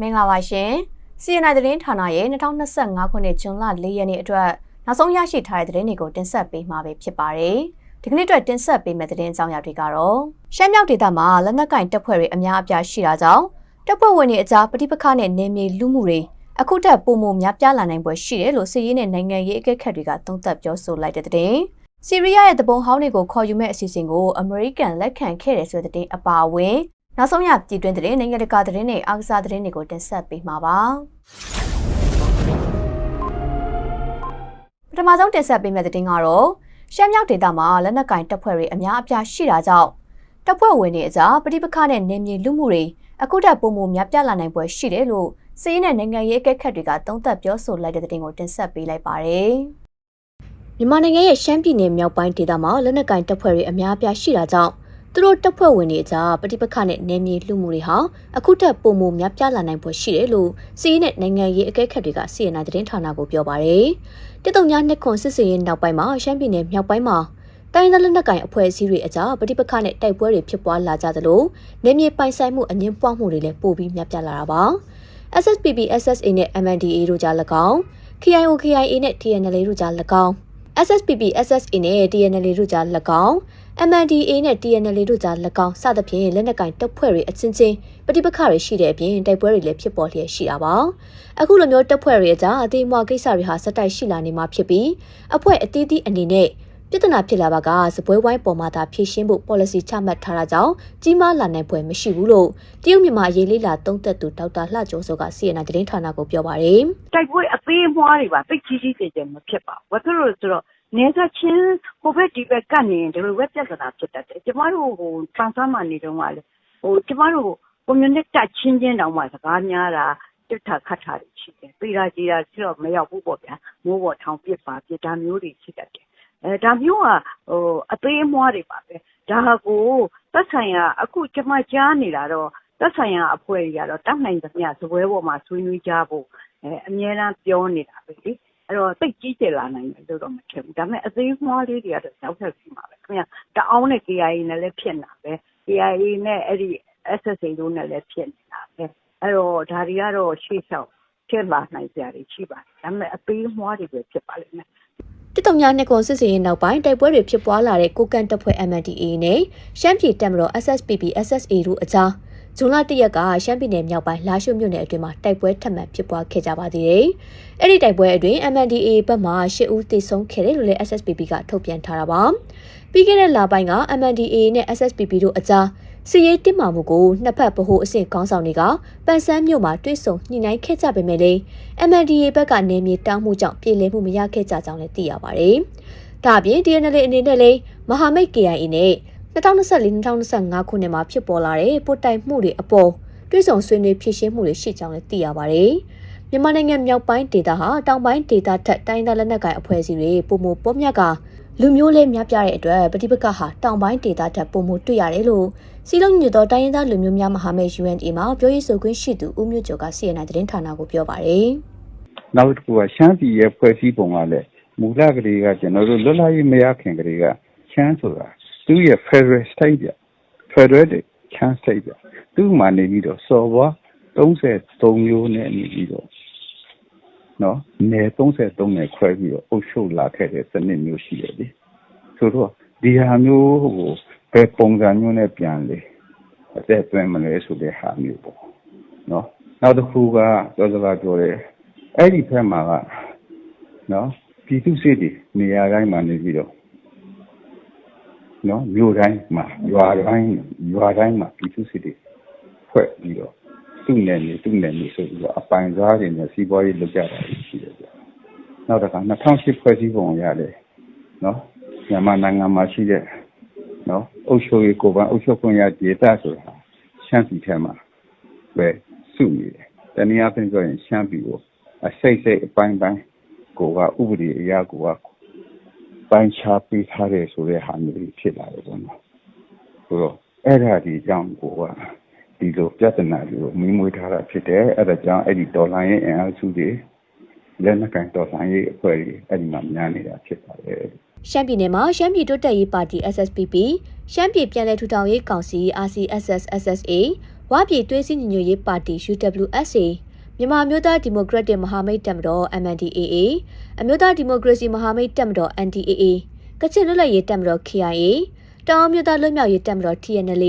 မင်္ဂလာပါရှင်။ CNI သတင်းဌာနရဲ့2025ခုနှစ်ဇွန်လ4ရက်နေ့အတွက်နောက်ဆုံးရရှိထားတဲ့သတင်းတွေကိုတင်ဆက်ပေးမှာပဲဖြစ်ပါတယ်။ဒီကနေ့အတွက်တင်ဆက်ပေးမယ့်သတင်းအကြောင်းအရာတွေကတော့ရှမ်းမြောက်ဒေသမှာလက်နက်ကင်တပ်ဖွဲ့တွေအများအပြားရှိတာကြောင့်တပ်ဖွဲ့ဝင်တွေအကြားပဋိပက္ခနဲ့နေမြေလူမှုတွေအခုတက်ပုံမများပြားလာနိုင်ပွဲရှိတယ်လို့စီးရီးနဲ့နိုင်ငံရေးအကဲခတ်တွေကသုံးသပ်ပြောဆိုလိုက်တဲ့တဲ့။ဆီးရီးယားရဲ့တပုံဟောင်းတွေကိုခေါ်ယူမဲ့အစီအစဉ်ကိုအမေရိကန်လက်ခံခဲ့တယ်ဆိုတဲ့တဲ့အပါအဝင် နောက်ဆုံးရပြည်တွင်းသတင်းနိုင်ငံတကာသတင်းတွေအားကစားသတင်းတွေကိုတင်ဆက်ပေးမှာပါပထမဆုံးတင်ဆက်ပေးမယ့်သတင်းကတော့ရှမ်းမြောက်ဒေသမှာလက်နက်ကင်တပ်ဖွဲ့တွေအများအပြားရှိတာကြောင့်တပ်ဖွဲ့ဝင်တွေအကြားပဋိပက္ခနဲ့နေမြေလူမှုတွေအခုတက်ပုံမှုများပြားလာနိုင်ပွဲရှိတယ်လို့စီးရဲနဲ့နိုင်ငံရေးအကဲခတ်တွေကသုံးသပ်ပြောဆိုလိုက်တဲ့သတင်းကိုတင်ဆက်ပေးလိုက်ပါတယ်မြန်မာနိုင်ငံရဲ့ရှမ်းပြည်နယ်မြောက်ပိုင်းဒေသမှာလက်နက်ကင်တပ်ဖွဲ့တွေအများအပြားရှိတာကြောင့် သူတို့တပ်ဖွဲ့ဝင်တွေအကြားပဋိပက္ခနဲ့နယ်မြေလှုပ်မှုတွေဟာအခုထက်ပိုမိုများပြားလာနိုင်ဖွယ်ရှိတယ်လို့စီးရီးနဲ့နိုင်ငံရေးအကဲခတ်တွေကစီရင်နိုင်သတင်းဌာနကိုပြောပါရယ်။တစ်တုံညာနှစ်ခွန်စစ်စင်ရင်နောက်ပိုင်းမှာရှမ်းပြည်နယ်မြောက်ပိုင်းမှာတိုင်းသားလက်နက်ကိုင်အဖွဲ့အစည်းတွေအကြားပဋိပက္ခနဲ့တိုက်ပွဲတွေဖြစ်ပွားလာကြသလိုနေမြေပိုင်ဆိုင်မှုအငင်းပွားမှုတွေလည်းပိုပြီးများပြားလာတာပါ။ SSPP SSA နဲ့ MNDAA တို့ကြား၎င်း KIO KIA နဲ့ TNLA တို့ကြား၎င်း SSPP SSA နဲ့ TNLA တို့ကြား၎င်း MNDA နဲ့ TNLA တို့ကြား၎င်းစသဖြင့်လက်နက်ကင်တပ်ဖွဲ့တွေအချင်းချင်းပဋိပက္ခတွေရှိတဲ့အပြင်တိုက်ပွဲတွေလည်းဖြစ်ပေါ်လျက်ရှိတာပါအခုလိုမျိုးတပ်ဖွဲ့တွေအကြားအသေးအမွားကိစ္စတွေဟာစတိုက်ရှိလာနေမှာဖြစ်ပြီးအဖွဲ့အသီးသီးအနေနဲ့ပြဿနာဖြစ်လာပါကစပွဲဝိုင်းပေါ်မှာသာဖြည့်ရှင်းဖို့ policy ချမှတ်ထားတာကြောင့်ကြီးမားလာနိုင်ဖွယ်မရှိဘူးလို့တရုတ်မြန်မာရေးလေးလာသုံးသက်သူဒေါက်တာလှကျော်စောက CNN သတင်းဌာနကိုပြောပါတယ်။တိုက်ပွဲအသေးအမွားတွေပါသိကြီးကြီးကျယ်ကျယ်မဖြစ်ပါဘူး။ဘာဖြစ်လို့လဲဆိုတော့ နေဆက်ချင်း ဟိုဘက်ဒီဘက် ကပ်နေရင် ဒီလိုပဲ ပြဿနာဖြစ်တတ်တယ်။ကျမတို့ဟိုထရန်ဆာမှာနေတုန်းကလေဟိုကျမတို့ ကွန်မြူနစ်တက်ချင်းချင်းတောင်မှ စကားများတာတစ်ထခတ်တာရှိတယ်။ပြည်တာကြီးတာဆိုတော့ မရောက်ဘူးပေါ့ဗျာ။မိုးပေါ်ထောင်ပစ်ပါပြဒါမျိုးတွေရှိတတ်တယ်။အဲဒါမျိုးကဟိုအသေးအမွှားတွေပါပဲ။ဒါကို သက်ဆိုင်ရာ အခု ကျမကြားနေတာတော့ သက်ဆိုင်ရာအဖွဲ့တွေကတော့ တတ်နိုင်သမျှဇပွဲပေါ်မှာ ဆွေးနွေးကြဖို့အဲအများအားပြောနေတာပဲလေ။ အဲ့တော့သိကြီးကျယ်လာနိုင်တယ်လို့တော့မထင်ဘူးဒါပေမဲ့အသေးမွှားလေးတွေကတော့နောက်ထပ်ရှိမှာပဲခင်ဗျတအောင်းနဲ့ KIA နဲ့လည်းဖြစ်နေတာပဲ KIA နဲ့အဲ့ဒီ SSA တို့နဲ့လည်းဖြစ်နေတာပဲအဲ့တော့ဒါတွေကတော့ရှေ့လျှောက်ဖြစ်လာနိုင်ကြတယ်ရှိပါတယ်ဒါပေမဲ့အသေးမွှားတွေပဲဖြစ်ပါလိမ့်မယ်တစ်တုံညာနှစ်ကွန်စစ်စင်ရင်နောက်ပိုင်းတိုက်ပွဲတွေဖြစ်ပွားလာတဲ့ကိုကန်တပ်ဖွဲ့ MNDA နဲ့ရှမ်းပြည်တပ်မတော် SSPP SSA တို့အကြား ဇွန်လ၁ရက်ကရှမ်းပြည်နယ်မြောက်ပိုင်းလာရှိုမြို့နယ်အတွင်းမှာတိုက်ပွဲထပ်မံဖြစ်ပွားခဲ့ကြပါသေးတယ်။အဲ့ဒီတိုက်ပွဲအတွင်း MNDAA ဘက်မှ၈ဦးသေဆုံးခဲ့တယ်လို့လည်း SSPP ကထုတ်ပြန်ထားတာပါ။ပြီးခဲ့တဲ့လပိုင်းက MNDAA နဲ့ SSPP တို့အကြားစီရေးတစ်မာမှုကိုနှစ်ဖက်ဗဟိုအဆင့်ကောင်းဆောင်တွေကပန်ဆန်းမြို့မှာတွေ့ဆုံညှိနှိုင်းခဲ့ကြပေမဲ့လည်း MNDAA ဘက်ကနေမြေတောင်းမှုကြောင့်ပြည်လည်မှုမရခဲ့ကြကြောင်းလည်းသိရပါတယ်။ဒါအပြင် DNL အနေနဲ့လည်းမဟာမိတ် KIA နဲ့ 2024-2025ခုနှစ်မှာဖြစ်ပေါ်လာတဲ့ပိုတိုင်မှုတွေအပေါ်တွဲဆောင်ဆွေးနွေးဖြည့်ရှင်းမှုတွေရှိကြောင်းလည်းသိရပါတယ်။မြန်မာနိုင်ငံမြောက်ပိုင်းဒေသဟာတောင်ပိုင်းဒေသထက်တိုင်းဒေသလက်နက်ကိုင်အဖွဲ့အစည်းတွေပုံမပေါ်မြတ်ကလူမျိုးလေးများပြတဲ့အတွက်ပဋိပက္ခဟာတောင်ပိုင်းဒေသထက်ပုံမတွေ့ရတယ်လို့စီလုံးညွတ်သောတိုင်းရင်းသားလူမျိုးများမဟာမိတ် UNA မှာပြောရေးဆိုခွင့်ရှိသူဦးမျိုးကျော်က CNN သတင်းဌာနကိုပြောပါတယ်။နောက်တစ်ခုကရှမ်းပြည်ရဲ့ဖွဲ့စည်းပုံကလည်းမူလကလေးကကျွန်တော်တို့လွတ်လပ်ရေးမရခင်ကလေးကရှမ်းဆိုတာ သူ့ရဲ့ Federal State ပြ Federal ချမ်း State ပြသူ့မှာနေပြီးတော့စော်ဘွား33မျိုးနဲ့နေပြီးတော့နော်နယ်33နယ်ခွဲပြီးတော့အုပ်ချုပ်လာခဲ့တဲ့စနစ်မျိုးရှိတယ်လေဆိုတော့ဒီဟာမျိုးဟိုဘယ်ပုံစံမျိုးနဲ့ပြန်လေအသက်သွင်းမလဲဆိုတဲ့ဟာမျိုးပေါ့နော်နောက်တစ်ခုကစောစကားပြောတယ်အဲ့ဒီဖက်မှာကနော်ပြည်သူစစ်တွေနေရာတိုင်းမှာနေပြီးတော့ နော်မြို့တိုင်းမှာရွာတိုင်းရွာတိုင်းမှာပြည်သူစစ်တွေဖွဲ့ပြီးတော့သူ့နယ်မြေသူ့နယ်မြေဆိုပြီးတော့အပိုင်စားတွေနဲ့စီးပွားရေးလုပ်ကြတာရှိတယ်ဗျနောက်တစ်ခါ2008ဖွဲ့စည်းပုံရတယ်နော်မြန်မာနိုင်ငံမှာရှိတဲ့နော်အုပ်ချုပ်ရေးကိုယ်ပိုင်အုပ်ချုပ်ခွင့်ရဒေသဆိုတာရှမ်းပြည်ထဲမှာပဲစုနေတယ်တနည်းအားဖြင့်ပြောရင်ရှမ်းပြည်ကိုအစိတ်စိတ်အပိုင်းပိုင်းကိုကဥပဒေအရာကိုက ပိုင်းခြားပေးထားတယ်ဆိုတဲ့ဟာမျိုးဖြစ်လာတယ်ပေါ့နော်ဆိုတော့အဲ့ဒါဒီအကြောင်းကိုကဒီလိုပြဿနာတွေကိုမင်းမွေးထားတာဖြစ်တယ်အဲ့ဒါကြောင့်အဲ့ဒီဒေါ်လာရဲ့အင်အားစုတွေလက်နက်ကန်ဒေါ်လာရဲ့အဖွဲ့တွေအဲ့ဒီမှာများနေတာဖြစ်ပါတယ်ရှမ်းပြည်နယ်မှာရှမ်းပြည်တိုးတက်ရေးပါတီ SSPP ရှမ်းပြည်ပြည်လဲထူထောင်ရေးကောင်စီ RCSS SSA ဝါပြည်သွေးစည်းညီညွတ်ရေးပါတီ UWSA မြန်မာမျိုးသားဒီမိုကရက်တစ်မဟာမိတ်တပ်မတော် MNDAA အမျိုးသားဒီမိုကရေစီမဟာမိတ်တပ်မတော် NDAA ကချင်လွတ်လပ်ရေးတပ်မတော် KIA တောင်မျိုးသားလွတ်မြောက်ရေးတပ်မတော် TNL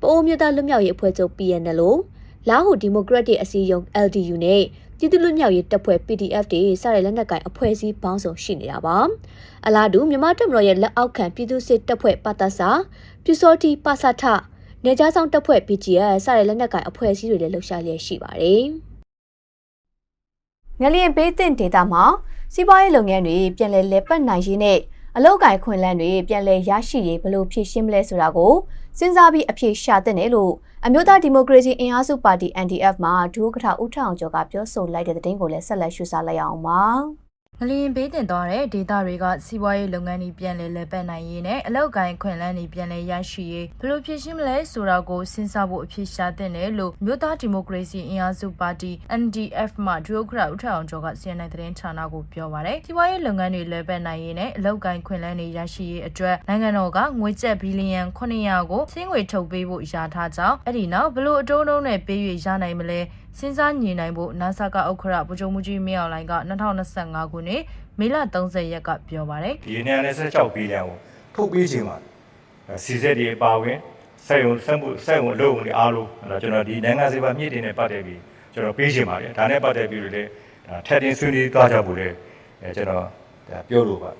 ပအိုးမျိုးသားလွတ်မြောက်ရေးအဖွဲ့ချုပ် PNL လာဟုဒီမိုကရက်တစ်အစည်းအရုံး LDU နဲ့ပြည်သူ့လွတ်မြောက်ရေးတပ်ဖွဲ့ PDF တွေစတဲ့လက်နက်ကိုင်အဖွဲ့အစည်းပေါင်းစုံရှိနေတာပါအလားတူမြန်မာတပ်မတော်ရဲ့လက်အောက်ခံပြည်သူ့စစ်တပ်ဖွဲ့ပတဆာပြူစောတိပစထနေကြားဆောင်တပ်ဖွဲ့ BGS စတဲ့လက်နက်ကိုင်အဖွဲ့အစည်းတွေလည်းလှုပ်ရှားလျက်ရှိပါတယ် ငလျင်ဘေးတင်ဒေတာမှာစီးပွားရေးလုပ်ငန်းတွေပြန်လည်လက်ပတ်နိုင်ရေးနဲ့အလောက်ကိုင်ခွင်လန်းတွေပြန်လည်ရရှိရေးဘယ်လိုဖြည့်ရှင်းမလဲဆိုတာကိုစဉ်းစားပြီးအဖြေရှာသင့်တယ်လို့အမျိုးသားဒီမိုကရေစီအင်အားစုပါတီ NDF မှဒုဥက္ကဋ္ဌဦးထောင်ကျော်ကပြောဆိုလိုက်တဲ့သတင်းကိုလည်းဆက်လက်ရှုစားလိုက်အောင်ပါ။ ငလျင်ဘေးတင်သွားတဲ့ဒေသတွေကစီးပွားရေးလုပ်ငန်းတွေပြန်လည်လည်ပတ်နိုင်ရေးနဲ့အလောက်ကိုင်းခွင့်လန်းတွေပြန်လည်ရရှိရေးဘယ်လိုဖြစ်ရှင်းမလဲဆိုတာကိုစဉ်းစားဖို့အဖြစ်ရှာတဲ့တယ်လို့မြို့သားဒီမိုကရေစီအင်အားစုပါတီ NDF မှဒုဥက္ကဋ္ဌဦးထအောင်ကျော်ကစီရင်တဲ့သတင်းဌာနကိုပြောပါတယ်စီးပွားရေးလုပ်ငန်းတွေလည်ပတ်နိုင်ရေးနဲ့အလောက်ကိုင်းခွင့်လန်းတွေရရှိရေးအတွက်နိုင်ငံတော်ကငွေကျပ်ဘီလီယံ900ကိုစင်းငွေထုတ်ပေးဖို့ယာထားကြောင်းအဲ့ဒီနောက်ဘယ်လိုအတုံးတုံးနဲ့ပေး၍ရနိုင်မလဲစဉ်းစားညှိနှိုင်းဖို့ NASA ကဥက္ကဋ္ဌဗိုလ်ချုပ်မှုကြီးမင်းအောင်လှိုင်က2025ခုနှစ်မေလ30ရက်ကပြောပါတယ်ဒီနေရာနဲ့16ဘီလီယံကိုထုတ်ပေးခြင်းပါစီစက်တွေအပါဝင်စက်ရုံစက်မှုစက်ရုံအလုပ်ဝင်တွေအားလုံးအဲ့တော့ကျွန်တော်ဒီနိုင်ငံစေပါမြင့်တင်နဲ့ပတ်သက်ပြီးကျွန်တော်ပေးခြင်းပါတယ်ဒါနဲ့ပတ်သက်ပြီးလို့လည်းဒါထက်တင်ဆွေးနွေးသွားကြဖို့လည်းအဲကျွန်တော်ဒါပြောလို့ပါ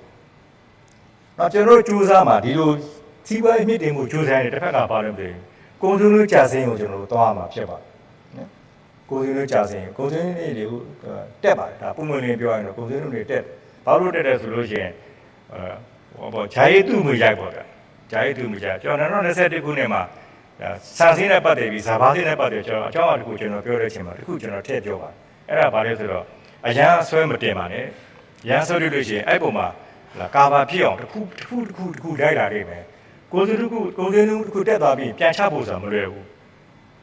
နောက်ကျွန်တော်တို့စူးစမ်းမှာဒီလိုစီးပွားရေးမြင့်တင်မှုစူးစမ်းရတဲ့တစ်ဖက်ကပါလို့မသိဘူးကုန်စုံလို့ကြာစင်းကိုကျွန်တော်တို့သွားမှာဖြစ်ပါတယ်နော် ကုန်စုံလို့ကြာစင်းကုန်စုံလေးတွေကိုတက်ပါတယ်ဒါပုံမှန်လေးပြောရရင်တော့ကုန်စုံတွေတက်ဘာလို့တက်တယ်ဆိုလို့ရှိရင်အဲဟောပေါ့ဂျာရီသူ့မရိုက်ပေါ့ဗျာဂျာရီသူ့မရိုက်ကျွန်တော်2021ခုနှစ်မှာဒါဆန်စင်းနဲ့ပတ်သက်ပြီးဇာဘာစင်းနဲ့ပတ်သက်ကျွန်တော်အကြောင်းအရာတစ်ခုကျွန်တော်ပြောတဲ့အချိန်မှာတစ်ခုကျွန်တော်ထည့်ပြောပါအဲ့ဒါဘာလဲဆိုတော့အရန်အဆွဲမတင်ပါနဲ့ရန်ဆွဲလို့လို့ရှိရင်အဲ့ပုံမှာလာကာဘာဖြစ်အောင်တစ်ခုတစ်ခုတစ်ခုတစ်ခုလိုက်လာနေမယ်ကိုယ်စုတစ်ခုကိုယ်စင်းတစ်ခုတက်သွားပြီးပြန်ချဖို့ဆိုတာမလွယ်ဘူး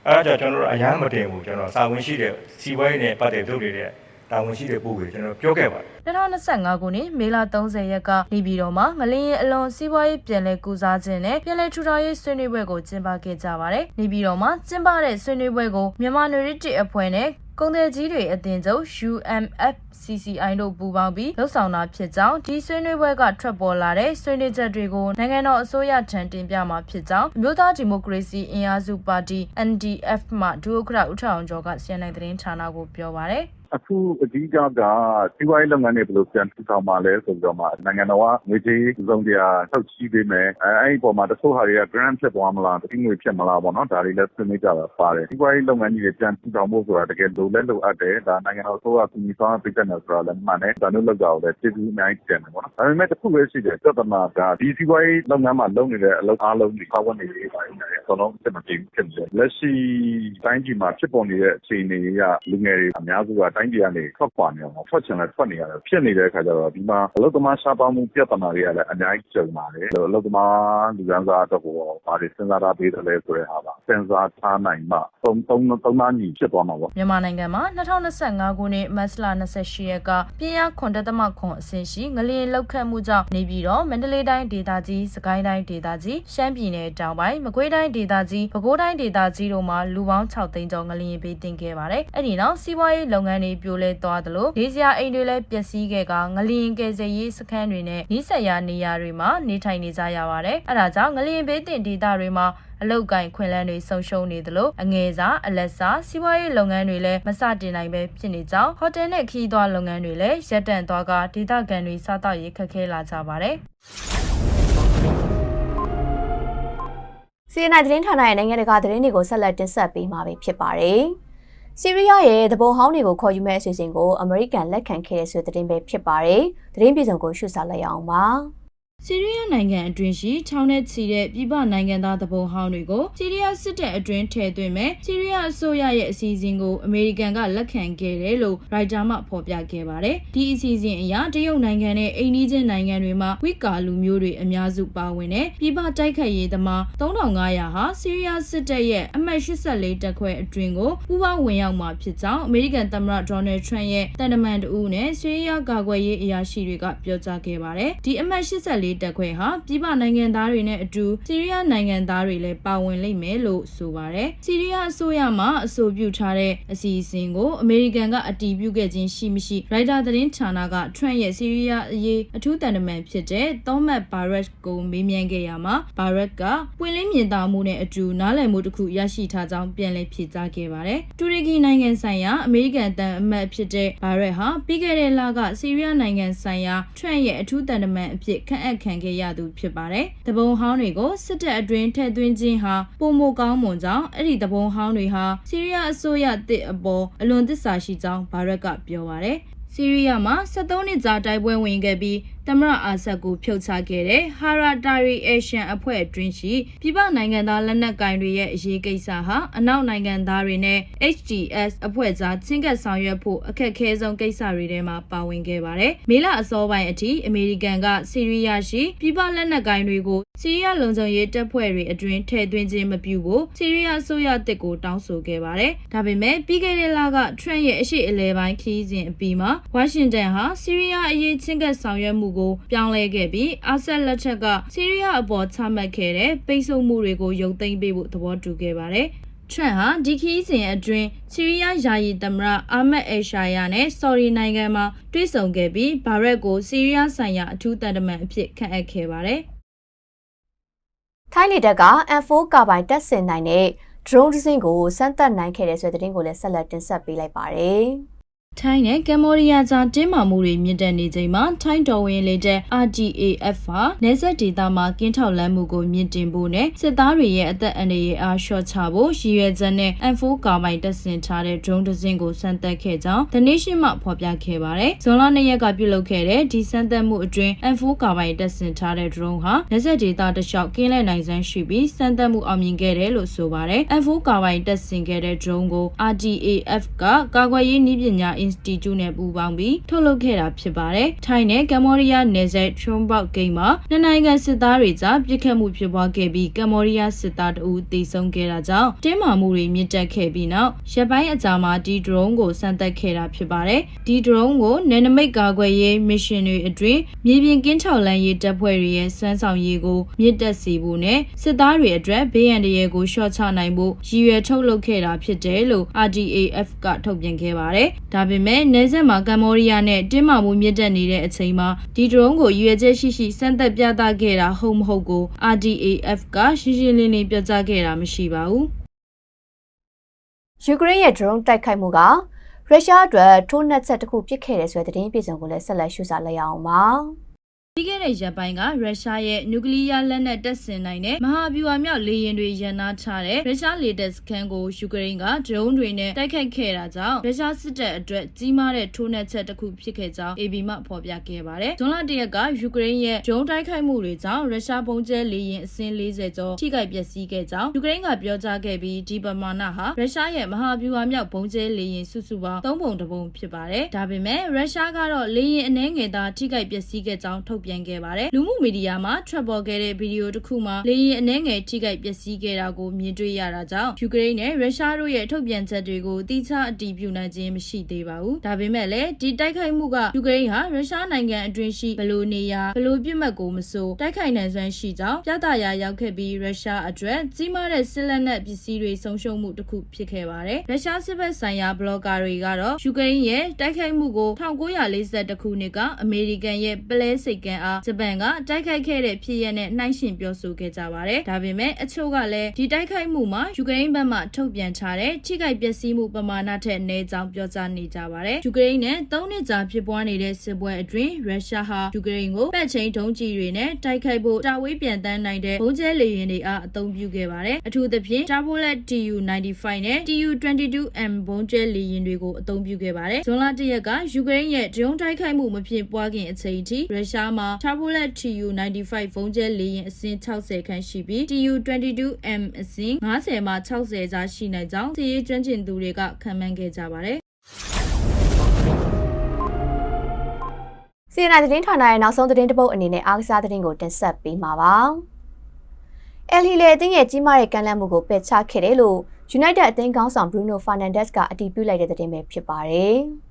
အဲ့ဒါကြောင့်ကျွန်တော်တို့အရန်မတင်ဘူးကျွန်တော်စာဝင်ရှိတဲ့စီဝိုင်းနဲ့ပတ်သက်လုပ်နေတဲ့တာဝန်ရှိတဲ့ပုံကိုကျွန်တော်ပြောခဲ့ပါတယ်2025ခုနှစ်မေလ30ရက်ကနေပြည်တော်မှာငလင်းရင်အလွန်စီးပွားရေးပြည်လဲကူစားခြင်းနဲ့ပြည်လဲထူထောင်ရေးဆွေးနွေးပွဲကိုကျင်းပခဲ့ကြပါတယ်။နေပြည်တော်မှာကျင်းပတဲ့ဆွေးနွေးပွဲကိုမြန်မာနွေရစ်တီအဖွဲ့နဲ့ ကုန်သည်ကြီးတွေအသင်းချုပ် UMFCCI တို့ပူးပေါင်းပြီးလှုပ်ဆောင်တာဖြစ်ကြောင်းဒီဆွေးနွေးပွဲကထွက်ပေါ်လာတဲ့ဆွေးနွေးချက်တွေကိုနိုင်ငံတော်အစိုးရထံတင်ပြမှာဖြစ်ကြောင်းအမျိုးသားဒီမိုကရေစီအင်အားစုပါတီ NDF မှဒုဥက္ကဋ္ဌဦးထောင်ကျော်ကစီရင်တဲ့သတင်းဌာနကိုပြောပါရယ် အခုအဓိကကစီးပွားရေးလုပ်ငန်းတွေဘယ်လိုပြန်ထူထောင်မှာလဲဆိုပြီးတော့မှနိုင်ငံတော်ကငွေကြေးစုံတရားထုတ်ချီးပေးမယ်အဲအဲ့ဒီပေါ်မှာတချို့ဟာတွေက grant ဖြစ်သွားမလားတတိငွေဖြစ်မလားပေါ့နော်ဒါတွေလည်းဆွေးနွေးကြတာပါတယ်စီးပွားရေးလုပ်ငန်းကြီးတွေပြန်ထူထောင်ဖို့ဆိုတာတကယ်လိုလဲလိုအပ်တယ်ဒါနိုင်ငံတော်အစိုးရကူညီဆောင်ပေးတဲ့နယ်ဆိုတာလည်းမှန်တယ်ဒါတို့လောက်ကြတော့လည်းပြည်သူအများကြီးတင်တယ်ပေါ့နော်ဒါပေမဲ့တစ်ခုပဲရှိတယ်ပြဿနာကဒီစီးပွားရေးလုပ်ငန်းမှာလုပ်နေတဲ့အလုပ်အားလုံးဒီပါဝင်နေရေးပါနေတယ်ဆိုတော့စမပြေဖြစ်တယ်လက်ရှိတိုင်းပြည်မှာဖြစ်ပေါ်နေတဲ့အခြေအနေတွေကလူငယ်တွေအများစုကတိုင်းပြည်ကနေထွက်ခွာနေအောင်ထွက်ချင်လဲထွက်နေရတယ်ဖြစ်နေတဲ့အခါကျတော့ဒီမှာအလုပ်သမားရှားပါမှုပြဿနာတွေကလည်းအများကြီးကြုံပါတယ်အလုပ်သမားလူကန်းစားအတွက်ကိုဘာတွေစဉ်းစားထားပေးတယ်လဲဆိုတဲ့ဟာပါစဉ်းစားထားနိုင်မှသုံးသုံးသုံးသားညီဖြစ်သွားမှာပေါ့မြန်မာနိုင်ငံမှာ2025ခုနှစ်မတ်လ28ရက်ကပြင်းအားခွန်တက်သမခွန်အဆင့်ရှိငလျင်လောက်ခတ်မှုကြောင့်နေပြည်တော်မန္တလေးတိုင်းဒေသကြီးစကိုင်းတိုင်းဒေသကြီးရှမ်းပြည်နယ်တောင်ပိုင်းမကွေးတိုင်းဒေသကြီးပဲခူးတိုင်းဒေသကြီးတို့မှာလူပေါင်း6သိန်းကျော်ငလျင်ပေးတင်ခဲ့ပါတယ်။အဲ့ဒီနောက်စီးပွားရေးလုပ်ငန်းတွေပြိုလဲသွားသလိုဒေသရာအိမ်တွေလည်းပျက်စီးခဲ့ကငလျင်ကယ်ဆယ်ရေးစခန်းတွေနဲ့နီးစပ်ရာနေရာတွေမှာနေထိုင်နေကြရပါတယ်။အဲ့ဒါကြောင့်ငလျင်ပေးတင်ဒေသတွေမှာအလုတ်ကင်ခွင်လန်းတွေဆုံရှုံနေသလိုအငယ်စားအလက်စားစီးပွားရေးလုပ်ငန်းတွေလည်းမစတင်နိုင်ပဲဖြစ်နေကြောင်းဟိုတယ်နဲ့ခီးသွွားလုပ်ငန်းတွေလည်းရပ်တန့်သွားကဒေသခံတွေစားတော့ရေးခက်ခဲလာကြပါတယ်စီအနိုင်သတင်းဌာနရဲ့နိုင်ငံတကာသတင်းတွေကိုဆက်လက်တင်ဆက်ပေးမှာဖြစ်ပါတယ်။ ဆီးရီးယားရဲ့တပုံဟောင်းတွေကိုခေါ်ယူမဲ့အစီအစဉ်ကိုအမေရိကန်လက်ခံခဲ့တဲ့ဆိုတဲ့သတင်းပဲဖြစ်ပါတယ်။သတင်းပြည်စုံကိုရှုစားလိုက်ရအောင်ပါ။ ဆီးရီးယားနိုင်ငံအတွင်းရှိချောင်းနဲ့ချီတဲ့ပြည်ပနိုင်ငံသားတပုံဟောင်းတွေကိုဆီးရီးယားစစ်တပ်အတွင်းထည့်သွင်းမဲ့ဆီးရီးယားအစိုးရရဲ့အစီအစဉ်ကိုအမေရိကန်ကလက်ခံခဲ့တယ်လို့ရိုက်တာမှဖော်ပြခဲ့ပါတယ်။ဒီအစီအစဉ်အရတရုတ်နိုင်ငံနဲ့အိန္ဒိချင်းနိုင်ငံတွေမှာဝိကာလူမျိုးတွေအများစုပါဝင်တဲ့ပြည်ပတိုက်ခတ်ရေးသမား3500ဟာဆီးရီးယားစစ်တပ်ရဲ့အမှတ်84တပ်ခွဲအတွင်းကိုပူးပေါင်းဝင်ရောက်မှာဖြစ်ကြောင်းအမေရိကန်သမ္မတဒေါ်နယ်ထရန့်ရဲ့တန်တမန်တူနဲ့ဆီးရီးယားကာကွယ်ရေးအရာရှိတွေကပြောကြားခဲ့ပါတယ်။ဒီအမှတ်84လေးတက်ခွဲဟာပြည်ပနိုင်ငံသားတွေနဲ့အတူဆီးရီးယားနိုင်ငံသားတွေလည်းပါဝင်လိမ့်မယ်လို့ဆိုပါတယ်။ဆီးရီးယားအစိုးရမှအဆိုပြုထားတဲ့အစီအစဉ်ကိုအမေရိကန်ကအတည်ပြုခဲ့ခြင်းရှိမရှိရိုက်တာသတင်းဌာနကထရန့်ရဲ့ဆီးရီးယားအရေးအထူးတန်တမန်ဖြစ်တဲ့သောမတ်ဘာရက်ကိုမေးမြန်းခဲ့ရမှာဘာရက်ကပွင့်လင်းမြင်သာမှုနဲ့အတူနားလည်မှုတစ်ခုရရှိထားကြောင်းပြန်လည်ဖြေကြားခဲ့ပါတယ်။တူရကီနိုင်ငံဆိုင်ရာအမေရိကန်တန်အမတ်ဖြစ်တဲ့ဘာရက်ဟာပြီးခဲ့တဲ့လကဆီးရီးယားနိုင်ငံဆိုင်ရာထရန့်ရဲ့အထူးတန်တမန်အဖြစ်ခန့်အပ်ခံခဲ့ရသူဖြစ်ပါတယ်။တပုံဟောင်းတွေကိုစစ်တပ်အတွင်းထည့်သွင်းခြင်းဟာပုံမကောင်းမွန်ကြောင်းအဲ့ဒီတပုံဟောင်းတွေဟာဆီးရီးယားအစိုးရတစ်အပေါ်အလွန်သစ္စာရှိကြောင်းဘာရက်ကပြောပါတယ်။ဆီးရီးယားမှာ73နှစ်ကြာတိုက်ပွဲဝင်ခဲ့ပြီး တမရအာဆတ်ကိုဖြုတ်ချခဲ့တဲ့ဟာရာတာရီအေရှန်အဖွဲ့အတွင်းရှိပြည်ပနိုင်ငံသားလက်နက်ကင်တွေရဲ့အရေးကိစ္စဟာအနောက်နိုင်ငံသားတွေနဲ့ HDS အဖွဲ့ကြားချင်းကပ်ဆောင်ရွက်ဖို့အခက်အခဲဆုံးကိစ္စတွေထဲမှာပါဝင်ခဲ့ပါတယ်။မေလအစောပိုင်းအထိအမေရိကန်ကဆီးရီးယားရှိပြည်ပလက်နက်ကင်တွေကိုဆီးရီးယားလုံခြုံရေးတပ်ဖွဲ့တွေအတွင်းထည့်သွင်းခြင်းမပြုဖို့ဆီးရီးယားအစိုးရတစ်ကိုတောင်းဆိုခဲ့ပါတယ်။ဒါပေမဲ့ပြီးခဲ့တဲ့လကထရန့်ရဲ့အရှိအလဲပိုင်းခီးစဉ်အပြီးမှာဝါရှင်တန်ဟာဆီးရီးယားအရေးချင်းကပ်ဆောင်ရွက်မှုကိုပြောင်းလဲခဲ့ပြီးအာဆတ်လက်ထက်ကဆီးရီးယားအပေါ်ချမှတ်ခဲ့တဲ့ပိတ်ဆို့မှုတွေကိုရုပ်သိမ်းပေးဖို့သဘောတူခဲ့ပါတယ်။ထရန့်ဟာဒီခီးစဉ်အတွင်းဆီးရီးယားယာယီသမ္မတအာမတ်အယ်ရှာယာနဲ့ဆော်ရီနိုင်ငံမှာတွေ့ဆုံခဲ့ပြီးဘာရက်ကိုဆီးရီးယားဆိုင်ရာအထူးတန်တမန်အဖြစ်ခန့်အပ်ခဲ့ပါတယ်။ထိုင်းလေတပ်က M4 ကာဘိုင်တပ်ဆင်နိုင်တဲ့ drone တစ်စင်းကိုစမ်းသပ်နိုင်ခဲ့တဲ့ဆိုတဲ့သတင်းကိုလည်းဆက်လက်တင်ဆက်ပေးလိုက်ပါတယ်။ ထိုင်းနဲ့ကမ္ဘောဒီးယားကြားတင်းမာမှုတွေမြင့်တက်နေချိန်မှာထိုင်းတော်ဝင်လေတဲ့ RDAF ဟာနေဆက်ဒေသမှာကင်းထောက်လမ်းမှုကိုမြင့်တင်ဖို့နဲ့စစ်သားတွေရဲ့အသက်အန္တရာယ်အားလျှော့ချဖို့ရည်ရွယ်ချက်နဲ့ M4 ကာမိုင်တပ်ဆင်ထားတဲ့ drone တစ်စင်းကိုစမ်းသပ်ခဲ့ကြောင်း The Nation မှဖော်ပြခဲ့ပါတယ်။ဇွန်လ၂ရက်ကပြုလုပ်ခဲ့တဲ့ဒီစမ်းသပ်မှုအတွင်း M4 ကာမိုင်တပ်ဆင်ထားတဲ့ drone ဟာနေဆက်ဒေသတလျှောက်ကင်းလဲနိုင်စမ်းရှိပြီးစမ်းသပ်မှုအောင်မြင်ခဲ့တယ်လို့ဆိုပါတယ်။ M4 ကာမိုင်တပ်ဆင်ခဲ့တဲ့ drone ကို RDAF ကကာကွယ်ရေးနည်းပညာ Institute နဲ့ပူးပေါင်းပြီးထုတ်လုပ်ခဲ့တာဖြစ်ပါတယ်။ထိုင်းနဲ့ကမ္ဘောဒီးယားနယ်စပ်ထရွန်ဘောက်ဂိမ်းမှာနှစ်နိုင်ငံစစ်သားတွေကြားပြစ်ခတ်မှုဖြစ်ပွားခဲ့ပြီးကမ္ဘောဒီးယားစစ်သားတအူသေဆုံးခဲ့တာကြောင့်တင်းမာမှုတွေမြင့်တက်ခဲ့ပြီးနောက်ရပ်ပိုင်းအကြာမှာဒီ drone ကိုစမ်းသပ်ခဲ့တာဖြစ်ပါတယ်။ဒီ drone ကိုနယ်နိမိတ်ကာကွယ်ရေး mission တွေအတွင်းမြေပြင်ကင်းထောက်လမ်းရေးတပ်ဖွဲ့တွေရဲ့စွမ်းဆောင်ရည်ကိုမြင့်တက်စေဖို့နဲ့စစ်သားတွေအတွက်ဘေးရန်တရေကိုရှော့ချနိုင်ဖို့ရည်ရွယ်ထုတ်လုပ်ခဲ့တာဖြစ်တယ်လို့ RDAF ကထုတ်ပြန်ခဲ့ပါတယ်။ဒါပေမဲ့နယ်စပ်မှာကမ္ဘောဒီးယားနဲ့တင်းမာမှုမြင့်တက်နေတဲ့အချိန်မှာဒီ drone ကိုရည်ရွယ်ချက်ရှိရှိစမ်းသပ်ပြသခဲ့တာဟုတ်မဟုတ်ကို RDAF ကရှင်းရှင်းလင်းလင်းပြောကြားခဲ့တာမရှိပါဘူး။ယူကရိန်းရဲ့ drone တိုက်ခိုက်မှုကရုရှားအတွက်ထိုးနှက်ချက်တစ်ခုပစ်ခဲ့တယ်ဆိုတဲ့သတင်းပြည်စုံကိုလည်းဆက်လက်ရှုစားလိုက်ရအောင်ပါ။ ပြီးခဲ့တဲ့ရက်ပိုင်းကရုရှားရဲ့နျူကလ িয়ার လက်နက်တပ်ဆင်နိုင်တဲ့မဟာဗျူဟာမြောက်လေယာဉ်တွေရန်နာထားတဲ့ရုရှားလေတပ်စခန်းကိုယူကရိန်းကဒရုန်းတွေနဲ့တိုက်ခိုက်ခဲ့တာကြောင့်ရုရှားစစ်တပ်အတွက်ကြီးမားတဲ့ထိုးနှက်ချက်တစ်ခုဖြစ်ခဲ့ကြောင်း AB မှဖော်ပြခဲ့ပါတယ်။ဇွန်လ၁ရက်ကယူကရိန်းရဲ့ဒရုန်းတိုက်ခိုက်မှုတွေကြောင့်ရုရှားဘုံကျဲလေယာဉ်အစင်း40ကျော်ထိခိုက်ပျက်စီးခဲ့ကြောင်းယူကရိန်းကပြောကြားခဲ့ပြီးဒီပမာဏဟာရုရှားရဲ့မဟာဗျူဟာမြောက်ဘုံကျဲလေယာဉ်စုစုပေါင်း၃ပုံတစ်ပုံဖြစ်ပါတယ်။ဒါပေမဲ့ရုရှားကတော့လေယာဉ်အနှဲငယ်သားထိခိုက်ပျက်စီးခဲ့ကြောင်းထုတ်ပြန်ခဲ့ပါတယ်။လူမှုမီဒီယာမှာထွက်ပေါ်ခဲ့တဲ့ဗီဒီယိုတစ်ခုမှာလေယာဉ်အနှဲငယ်ထိခိုက်ပျက်စီးခဲ့တာကိုမြင်တွေ့ရတာကြောင့်ယူကရိန်းနဲ့ရုရှားတို့ရဲ့ထုတ်ပြန်ချက်တွေကိုတိကျအတည်ပြုနိုင်ခြင်းမရှိသေးပါဘူး။ဒါပေမဲ့လည်းဒီတိုက်ခိုက်မှုကယူကရိန်းဟာရုရှားနိုင်ငံအတွင်းရှိဘလို့နေရာဘလို့ပြစ်မှတ်ကိုမဆိုတိုက်ခိုက်နိုင်စွမ်းရှိကြောင်းပြသရာရောက်ခဲ့ပြီးရုရှားအတွက်ကြီးမားတဲ့စစ်လက်နက်ပစ္စည်းတွေဆုံးရှုံးမှုတစ်ခုဖြစ်ခဲ့ပါတယ်။ရုရှားစစ်ဘက်ဆိုင်ရာဘလော့ဂါတွေကတော့ယူကရိန်းရဲ့တိုက်ခိုက်မှုကို1942ခုနှစ်ကအမေရိကန်ရဲ့ပလဲစိတ်ကန်းအားဂျပန်ကတိုက်ခိုက်ခဲ့တဲ့ဖြစ်ရပ်နဲ့နှိုင်းယှဉ်ပြောဆိုခဲ့ကြပါတယ်။ဒါပေမဲ့အချို့ကလည်းဒီတိုက်ခိုက်မှုမှာယူကရိန်းဘက်မှထုတ်ပြန်ထားတဲ့ထိခိုက်ပျက်စီးမှုပမာဏထက်နည်းကြောင်းပြောကြားနေကြပါတယ်။ယူကရိန်းနဲ့၃နှစ်ကြာဖြစ်ပွားနေတဲ့စစ်ပွဲအတွင်းရုရှားဟာယူကရိန်းကိုပတ်ချင်းဒုံးကျည်တွေနဲ့တိုက်ခိုက်ဖို့တာဝေးပြန်တန်းနိုင်တဲ့ဘုံကျဲလေယာဉ်တွေအားအသုံးပြုခဲ့ပါတယ်။အထူးသဖြင့် Turbolet Tu-95 နဲ့ Tu-22M ဘုံကျဲလေယာဉ်တွေကိုအသုံးပြုခဲ့ပါတယ်။ဇွန်လ၁ရက်ကယူကရိန်းရဲ့ဒရုန်းတိုက်ခိုက်မှုမဖြစ်ပွားခင်အချိန်ထိရုရှားမှာ Turbolet Tu-95 ဘုံကျဲလေယာဉ်အစင်း60ခန်းရှိပြီး Tu-22M အစင်း90မှ60ကြားရှိနိုင်ကြောင်းစစ်ရေးကျွမ်းကျင်သူတွေကခန့်မှန်းခဲ့ကြပါတယ်။စီရင်နိုင်သတင်းဌာနရဲ့နောက်ဆုံးသတင်းတစ်ပုဒ်အနေနဲ့အားကစားသတင်းကိုတင်ဆက်ပေးမှာပါ။အယ်ဟီလေအသင်းရဲ့ကြီးမားတဲ့ကမ်းလှမ်းမှုကိုပယ်ချခဲ့တယ်လို့ United အသင်းကောင်းဆောင် Bruno Fernandes ကအတည်ပြုလိုက်တဲ့သတင်းပဲဖြစ်ပါတယ်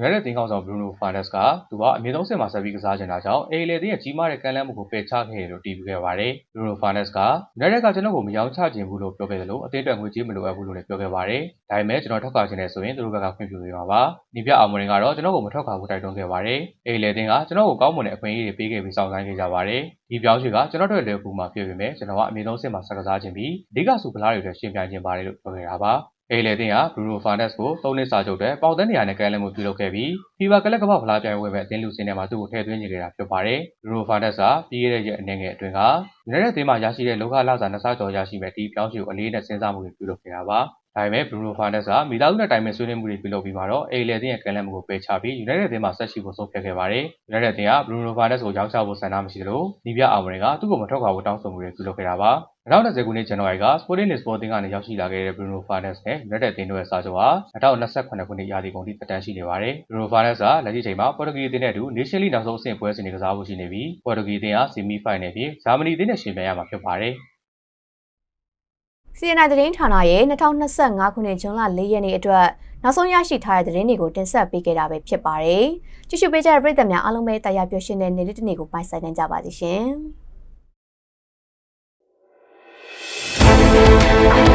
ရွေးတဲ့တင်ကောင်းဆောင်ဘရူနိုဖာနက်စ်ကသူကအမြင့်ဆုံးဆင့်မှာဆက်ပြီးကစားချင်တာကြောင့်အေလေတင်ရဲ့ကြီးမားတဲ့ကမ်းလှမ်းမှုကိုပယ်ချခဲ့တယ်လို့တီးပြခဲ့ပါတယ်ဘရူနိုဖာနက်စ်ကရွေးတဲ့ကကျွန်တော်ကိုမယောင်းချခြင်းဘူးလို့ပြောခဲ့တယ်လို့အသင်းအတွက်ငွေကြေးမလိုအပ်ဘူးလို့လည်းပြောခဲ့ပါတယ်ဒါပေမဲ့ကျွန်တော်ထောက်ကာချင်တယ်ဆိုရင်သူတို့ဘက်ကခွင့်ပြုပေးပါပါ။ဒီပြအောင်မရင်ကတော့ကျွန်တော်ကိုမထောက်ကာဘူးတိုက်တွန်းခဲ့ပါတယ်။အေလေတင်ကကျွန်တော်ကိုကောင်းမွန်တဲ့အခွင့်အရေးတွေပေးခဲ့ပြီးစောင့်ဆိုင်းခဲ့ကြပါတယ်။ဒီပြောင်းရွှေ့ကကျွန်တော်တို့ရဲ့လက်ကူမှာဖြစ်ပေမဲ့ကျွန်တော်ကအမြင့်ဆုံးဆင့်မှာဆက်ကစားခြင်းပြီးအဓိကစုဖလားတွေအတွက်ရှင်ပြိုင်ခြင်းပါတယ်လို့ပြောခဲ့တာပါ။ အေလေတင်ကဘရူနိုဖာနက်စ်ကို၃နှစ်စာချုပ်တဲ့ပေါင်သန်းနေရာနဲ့ကမ်းလှမ်းမှုပြုလုပ်ခဲ့ပြီးဖီဗာကလပ်ကမ္ဘာဖလားပြိုင်ပွဲပဲအသင်းလူစင်းထဲမှာသူ့ကိုထည့်သွင်းနေကြတာဖြစ်ပါတယ်။ဘရူနိုဖာနက်စ်ကပြီးခဲ့တဲ့ရက်အနေငယ်အတွင်းကယူနိုက်တက်အသင်းမှာရရှိတဲ့လောကလာစာနှစ်ဆကျော်ရရှိမဲ့ဒီပြောင်းရွှေ့ကိုအလေးနဲ့စဉ်းစားမှုတွေပြုလုပ်ခဲ့တာပါ။ဒါပေမဲ့ဘရူနိုဖာနက်စ်ကမိသားစုနဲ့တိုင်ပင်ဆွေးနွေးမှုတွေပြုလုပ်ပြီးမှတော့အေလေတင်ရဲ့ကမ်းလှမ်းမှုကိုပယ်ချပြီးယူနိုက်တက်အသင်းမှာဆက်ရှိဖို့ဆုံးဖြတ်ခဲ့ပါတယ်။ယူနိုက်တက်အသင်းကဘရူနိုဖာနက်စ်ကိုရောင်းချဖို့ဆန္ဒမရှိသလိုနီးပြအောင်မရင်ကသူ့ကိုမထွက်ခွာဖို့တောင်းဆိုမှုတွေပြုလုပ်ခဲ့တာပါ။ 2020ခုနှစ်ဇန်နဝါရီက Sporting Lisbon တင်ကနေရောက်ရှိလာခဲ့တဲ့ Bruno Fernandes နဲ့ United တင်တို့ရဲ့စာချုပ်ဟာ2028ခုနှစ်ရာသီကုန်ထိသက်တမ်းရှိနေပါတယ်။ Bruno Fernandes ကလက်ရှိချိန်မှာ Portuguese တင်နဲ့အတူ Nation League နောက်ဆုံးအဆင့်ပွဲစဉ်တွေကစားဖို့ရှိနေပြီး Portuguese တင်ဟာ Semi Final ဖြစ် ဂျာမနီတင်နဲ့ရှင်ပြိုင်ရမှာဖြစ်ပါတယ်။ CNN သတင်းဌာနရဲ့2025ခုနှစ်ဇွန်လ4ရက်နေ့အတွက်နောက်ဆုံးရရှိထားတဲ့သတင်းတွေကိုတင်ဆက်ပေးခဲ့တာပဲဖြစ်ပါတယ်။ကြည့်ရှုပေးကြတဲ့ပရိသတ်များအားလုံးပဲတရားပျော်ရွှင်တဲ့နေ့တစ်နေ့ကိုပိုင်ဆိုင်နိုင်ကြပါသည်ရှင်။ Thank you.